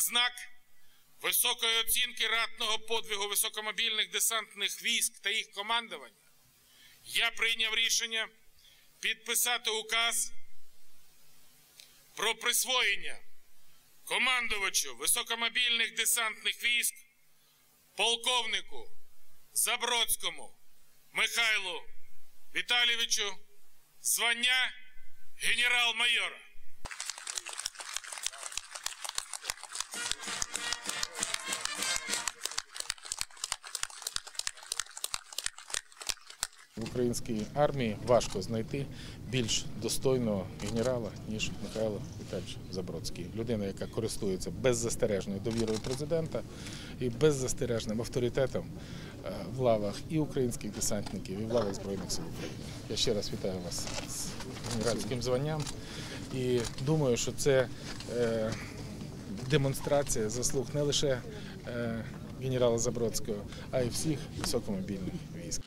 На знак високої оцінки ратного подвигу високомобільних десантних військ та їх командування я прийняв рішення підписати указ про присвоєння командувачу високомобільних десантних військ полковнику Забродському Михайлу Віталійовичу звання генерал-майора. В українській армії важко знайти більш достойного генерала, ніж Михайло Віталійович Забродський. Людина, яка користується беззастережною довірою президента і беззастережним авторитетом е, в лавах і українських десантників, і в лавах Збройних сил України. Я ще раз вітаю вас з генеральським званням і думаю, що це е, демонстрація заслуг не лише е, генерала Забродського, а й всіх високомобільних військ.